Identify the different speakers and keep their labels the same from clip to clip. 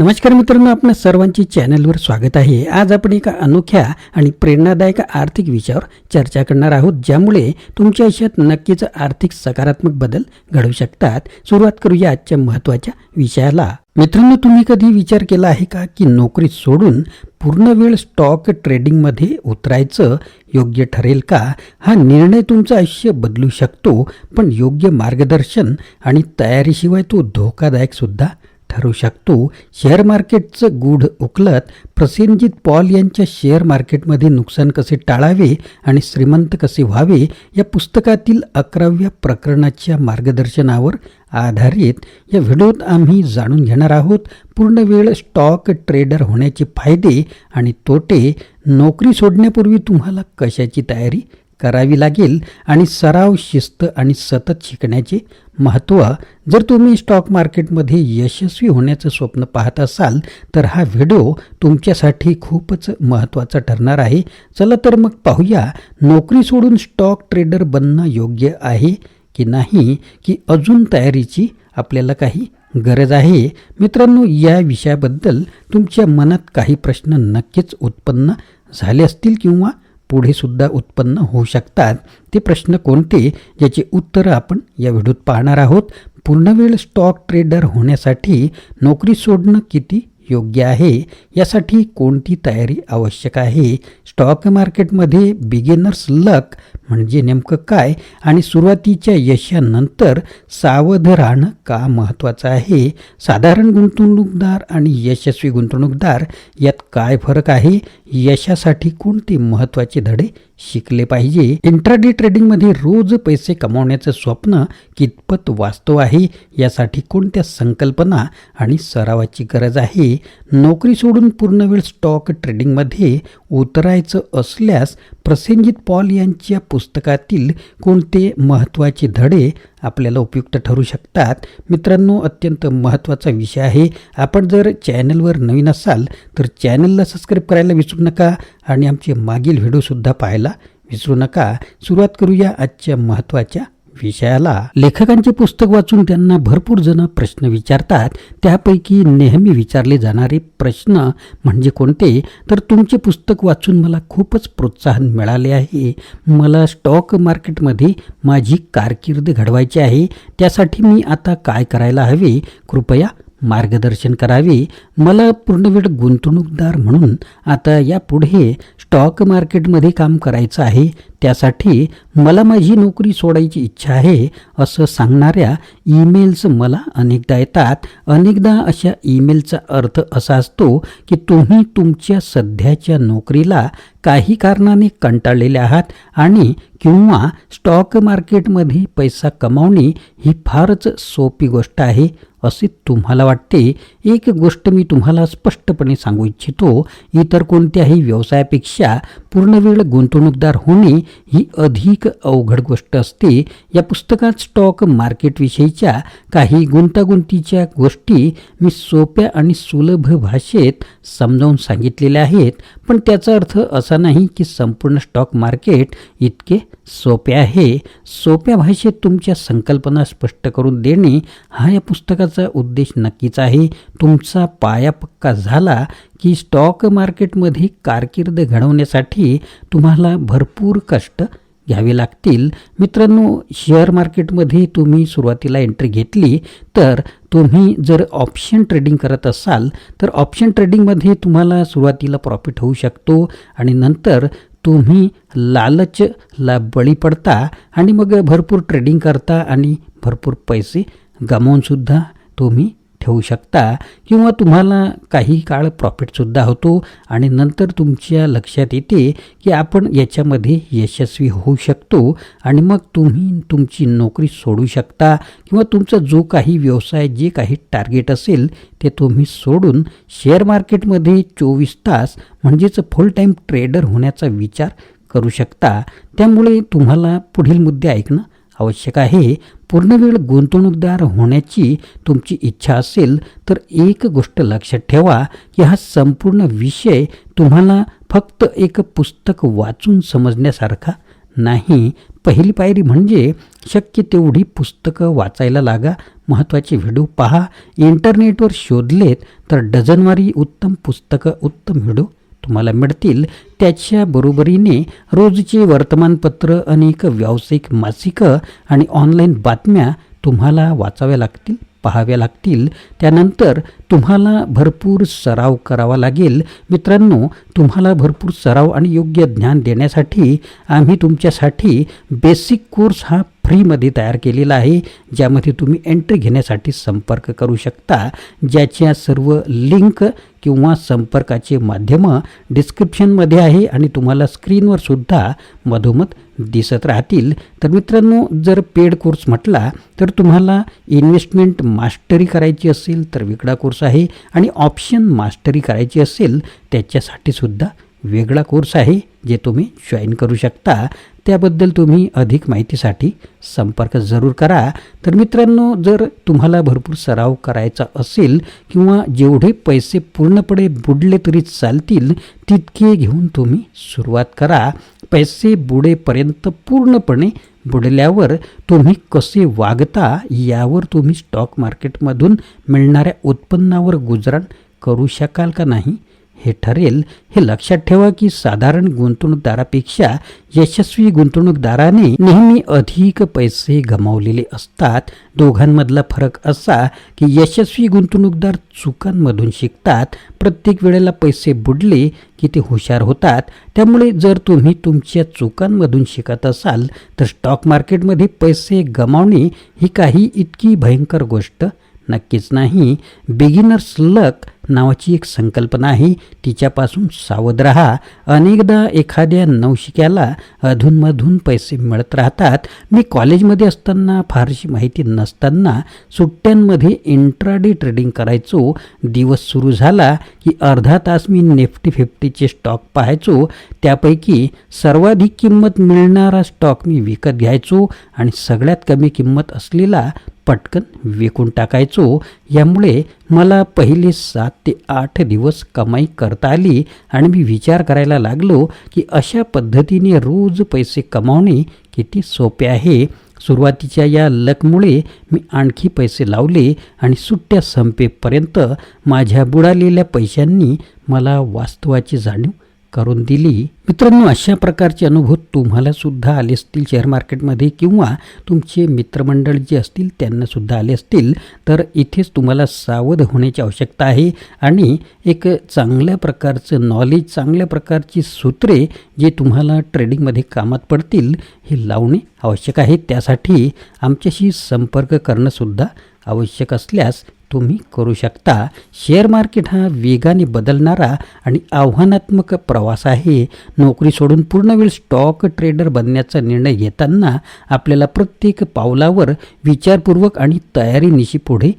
Speaker 1: नमस्कार मित्रांनो आपल्या सर्वांची चॅनलवर स्वागत आहे. आज आपण एका अनोख्या आणि प्रेरणादायक आर्थिक विषयावर चर्चा करणार आहोत ज्यामुळे तुमच्या आयुष्यात नक्कीच आर्थिक सकारात्मक बदल घडू शकतात. सुरुवात करूया आजच्या महत्त्वाच्या विषयाला. मित्रांनो तुम्ही कधी विचार केला आहे का की नोकरी सोडून पूर्ण वेळ स्टॉक ट्रेडिंगमध्ये उतरायचं योग्य ठरेल का? हा निर्णय तुमचं आयुष्य बदलू शकतो पण योग्य मार्गदर्शन आणि तयारीशिवाय तो धोकादायक सुद्धा ठरू शकतो. शेअर मार्केटचं गूढ उकलत प्रसेनजित पॉल यांच्या शेअर मार्केटमध्ये नुकसान कसे टाळावे आणि श्रीमंत कसे व्हावे या पुस्तकातील अकराव्या प्रकरणाच्या मार्गदर्शनावर आधारित या व्हिडिओत आम्ही जाणून घेणार आहोत. पूर्ण वेळ स्टॉक ट्रेडर होण्याचे फायदे आणि तोटे नोकरी सोडण्यापूर्वी तुम्हाला कशाची तयारी करावी लागेल आणि सराव शिस्त आणि सतत शिकण्याचे महत्त्व. जर तुम्ही स्टॉक मार्केटमध्ये यशस्वी होण्याचं स्वप्न पाहत असाल तर हा व्हिडिओ तुमच्यासाठी खूपच महत्त्वाचा ठरणार आहे. चला तर मग पाहूया नोकरी सोडून स्टॉक ट्रेडर बनणं योग्य आहे की नाही की अजून तयारीची आपल्याला काही गरज आहे? मित्रांनो या विषयाबद्दल तुमच्या मनात काही प्रश्न नक्कीच उत्पन्न झाले असतील किंवा पुढे सुद्धा उत्पन्न होऊ शकतात? ते प्रश्न कोणते? याचे उत्तरं आपण या व्हिडिओत पाहणार आहोत. पूर्णवेळ स्टॉक ट्रेडर होण्यासाठी नोकरी सोडणं किती योग्य आहे? यासाठी कोणती तयारी आवश्यक आहे? स्टॉक मार्केटमध्ये बिगिनर्स लक म्हणजे नेमकं काय? आणि सुरुवातीच्या यशानंतर सावध राहणं का महत्त्वाचं आहे? साधारण गुंतवणूकदार आणि यशस्वी गुंतवणूकदार यात काय फरक आहे? यशासाठी कोणते महत्त्वाचे धडे शिकले पाहिजे? इंट्राडे ट्रेडिंगमध्ये रोज पैसे कमावण्याचं स्वप्न कितपत वास्तव आहे? यासाठी कोणत्या संकल्पना आणि सरावाची गरज आहे? नोकरी सोडून पूर्ण वेळ स्टॉक ट्रेडिंगमध्ये उतरायचं असल्यास प्रसेनजित पॉल यांच्या पुस्तकातील कोणते महत्त्वाचे धडे आपल्याला उपयुक्त ठरू शकतात. मित्रांनो अत्यंत महत्त्वाचा विषय आहे. आपण जर चॅनलवर नवीन असाल तर चॅनलला सबस्क्राईब करायला विसरू नका आणि आमचे मागील व्हिडिओसुद्धा पाहायला विसरू नका. सुरुवात करूया आजच्या महत्त्वाच्या विषयाला लेखकांचे पुस्तक वाचून त्यांना भरपूर जण प्रश्न विचारतात. त्यापैकी नेहमी विचारले जाणारे प्रश्न म्हणजे कोणते? तर तुमचे पुस्तक वाचून मला खूपच प्रोत्साहन मिळाले आहे. मला स्टॉक मार्केटमध्ये माझी कारकीर्द घडवायची आहे. त्यासाठी मी आता काय करायला हवे? कृपया मार्गदर्शन करावे. मला पूर्णवेळ गुंतवणूकदार म्हणून आता यापुढे स्टॉक मार्केटमध्ये काम करायचं आहे. त्यासाठी मला माझी नोकरी सोडायची इच्छा आहे असं सांगणाऱ्या ईमेल्स मला अनेकदा येतात. अनेकदा अशा ईमेलचा अर्थ असा असतो की तुम्ही तुमच्या सध्याच्या नोकरीला काही कारणाने कंटाळलेले आहात आणि किंवा स्टॉक मार्केटमध्ये पैसा कमावणे ही फारच सोपी गोष्ट आहे असे तुम्हाला वाटते? एक गोष्ट मी तुम्हाला स्पष्टपणे सांगू इच्छितो इतर कोणत्याही व्यवसायापेक्षा पूर्णवेळ गुंतवणूकदार होणे ही अधिक अवघड गोष्ट असते. या पुस्तकात स्टॉक मार्केटविषयीच्या काही गुंतागुंतीच्या गोष्टी मी सोप्या आणि सुलभ भाषेत समजावून सांगितलेल्या आहेत. पण त्याचा अर्थ असा नाही की संपूर्ण स्टॉक मार्केट इतके सोपे आहे. सोप्या भाषेत तुमच्या संकल्पना स्पष्ट करून देणे हा या पुस्तकाचा उद्देश नक्कीच आहे. तुमचा पाया पक्का झाला की स्टॉक मार्केटमध्ये कारकीर्द घडवण्यासाठी तुम्हाला भरपूर कष्ट घ्यावे लागतील. मित्रांनो शेअर मार्केटमध्ये तुम्ही सुरुवातीला एंट्री घेतली तर तुम्ही जर ऑप्शन ट्रेडिंग करत असाल तर ऑप्शन ट्रेडिंगमध्ये तुम्हाला सुरुवातीला प्रॉफिट होऊ शकतो आणि नंतर तुम्ही लालचला बळी पडता आणि मग भरपूर ट्रेडिंग करता आणि भरपूर पैसे गमावूनसुद्धा तुम्ही ठेवू शकता किंवा तुम्हाला काही काळ प्रॉफिटसुद्धा होतो आणि नंतर तुमच्या लक्षात येते की आपण याच्यामध्ये यशस्वी होऊ शकतो आणि मग तुम्ही तुमची नोकरी सोडू शकता किंवा तुमचा जो काही व्यवसाय जे काही टार्गेट असेल ते तुम्ही सोडून शेअर मार्केटमध्ये चोवीस तास म्हणजेच फुल टाईम ट्रेडर होण्याचा विचार करू शकता. त्यामुळे तुम्हाला पुढील मुद्दे ऐकणं आवश्यक आहे. पूर्णवेळ गुंतवणूकदार होण्याची तुमची इच्छा असेल तर एक गोष्ट लक्षात ठेवा की हा संपूर्ण विषय तुम्हाला फक्त एक पुस्तक वाचून समजण्यासारखा नाही. पहिली पायरी म्हणजे शक्य तेवढी पुस्तकं वाचायला लागा. महत्त्वाचे व्हिडिओ पहा. इंटरनेटवर शोधलेत तर डझनवारी उत्तम पुस्तकं उत्तम व्हिडिओ तुम्हाला मिळतील त्याच्या बरोबरीने रोजचे वर्तमानपत्र अनेक व्यावसायिक मासिकं आणि ऑनलाईन बातम्या तुम्हाला वाचाव्या लागतील पाहाव्या लागतील. त्यानंतर तुम्हाला भरपूर सराव करावा लागेल. मित्रांनो तुम्हाला भरपूर सराव आणि योग्य ज्ञान देण्यासाठी आम्ही तुमच्यासाठी बेसिक कोर्स हा फ्रीमध्ये तयार केलेला आहे ज्यामध्ये तुम्ही एंट्री घेण्यासाठी संपर्क करू शकता. ज्याच्या सर्व लिंक किंवा संपर्काचे माध्यमं डिस्क्रिप्शनमध्ये आहे आणि तुम्हाला स्क्रीनवर सुद्धा मधोमध दिसत राहतील. तर मित्रांनो जर पेड कोर्स म्हटला तर तुम्हाला इन्व्हेस्टमेंट मास्टरी करायची असेल तर वेगळा कोर्स आहे. आणि ऑप्शन मास्टरी करायची असेल त्याच्यासाठी सुद्धा वेगळा कोर्स आहे जे तुम्ही जॉईन करू शकता. त्याबद्दल तुम्ही अधिक माहितीसाठी संपर्क जरूर करा. तर मित्रांनो जर तुम्हाला भरपूर सराव करायचा असेल किंवा जेवढे पैसे पूर्णपणे बुडले तरी चालतील तितके घेऊन तुम्ही सुरुवात करा. पैसे बुडेपर्यंत पूर्णपणे बुडल्यावर तुम्ही कसे वागता यावर तुम्ही स्टॉक मार्केटमधून मिळणाऱ्या उत्पन्नावर गुजराण करू शकाल का नाही? हे ठरेल हे लक्षात ठेवा की साधारण गुंतवणूकदारापेक्षा यशस्वी गुंतवणूकदाराने नेहमी अधिक पैसे गमावलेले असतात. दोघांमधला फरक असा की यशस्वी गुंतवणूकदार चुकांमधून शिकतात. प्रत्येक वेळेला पैसे बुडले की ते हुशार होतात. त्यामुळे जर तुम्ही तुमच्या चुकांमधून शिकत असाल तर स्टॉक मार्केटमध्ये पैसे गमावणे ही काही इतकी भयंकर गोष्ट नक्कीच नाही. बिगिनर्स लक नावाची एक संकल्पना आहे. तिच्यापासून सावध रहा. अनेकदा एखाद्या नवशिक्याला अधूनमधून पैसे मिळत राहतात. मी कॉलेजमध्ये असताना फारशी माहिती नसताना सुट्ट्यांमध्ये इंट्राडे ट्रेडिंग करायचो. दिवस सुरू झाला की अर्धा तास मी निफ्टी फिफ्टीचे स्टॉक पाहायचो. त्यापैकी सर्वाधिक किंमत मिळणारा स्टॉक मी विकत घ्यायचो आणि सगळ्यात कमी किंमत असलेला पटकन विकून टाकायचो. यामुळे मला पहिले सात ते आठ दिवस कमाई करता आली आणि मी विचार करायला लागलो की अशा पद्धतीने रोज पैसे कमावणे किती सोपे आहे. सुरुवातीच्या या लकमुळे मी आणखी पैसे लावले आणि सुट्ट्या संपेपर्यंत माझ्या बुडालेल्या पैशांनी मला वास्तवाची जाणीव करून दिली. मित्रांनो अशा प्रकारचे अनुभव तुम्हाला सुद्धा आले असतील शेअर मार्केटमध्ये किंवा तुमचे मित्रमंडळ जे असतील त्यांना सुद्धा आले असतील तर इथेच तुम्हाला सावध होण्याची आवश्यकता आहे. आणि एक चांगल्या प्रकारचं नॉलेज चांगल्या प्रकारची सूत्रे जे तुम्हाला ट्रेडिंगमध्ये कामात पडतील हे लावणे आवश्यक आहे. त्यासाठी आमच्याशी संपर्क करणंसुद्धा आवश्यक असल्यास तुम्ही करू शकता. शेअर मार्केट हा वेगाने बदलणारा आणि आव्हानात्मक प्रवास आहे. नोकरी सोडून पूर्ण वेळ स्टॉक ट्रेडर बनण्याचा निर्णय घेताना आपल्याला प्रत्येक पावलावर विचारपूर्वक आणि तयारीनिशी पुढे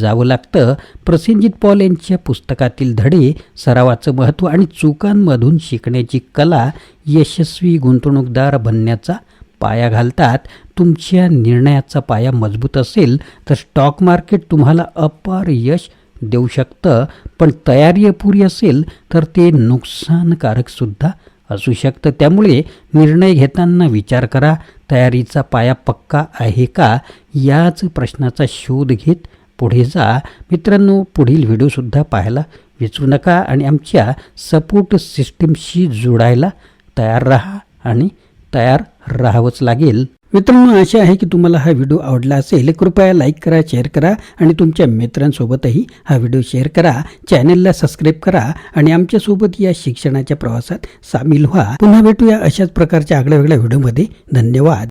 Speaker 1: जावं लागतं. प्रसेनजित पॉल यांच्या पुस्तकातील धडे सरावाचं महत्त्व आणि चुकांमधून शिकण्याची कला यशस्वी गुंतवणूकदार बनण्याचा पाया घालतात तुमच्या निर्णयाचा पाया मजबूत असेल तर स्टॉक मार्केट तुम्हाला अपार यश देऊ शकतं. पण तयारी अपुरी असेल तर ते नुकसानकारकसुद्धा असू शकतं. त्यामुळे निर्णय घेताना विचार करा तयारीचा पाया पक्का आहे का? याच प्रश्नाचा शोध घेत पुढे जा. मित्रांनो पुढील व्हिडिओसुद्धा पाहायला विसरू नका आणि आमच्या सपोर्ट सिस्टीमशी जोडायला तयार राहा आणि तयार राहावंच लागेल. मित्रांनो आशा आहे की तुम्हाला हा व्हिडिओ आवडला असेल. कृपया लाईक करा शेअर करा आणि तुमच्या मित्रांसोबतही हा व्हिडिओ शेअर करा. चॅनलला सबस्क्राईब करा आणि आमच्यासोबत या शिक्षणाच्या प्रवासात सामील व्हा. पुन्हा भेटूया अशाच प्रकारच्या आगळ्या वेगळ्या व्हिडिओमध्ये. धन्यवाद.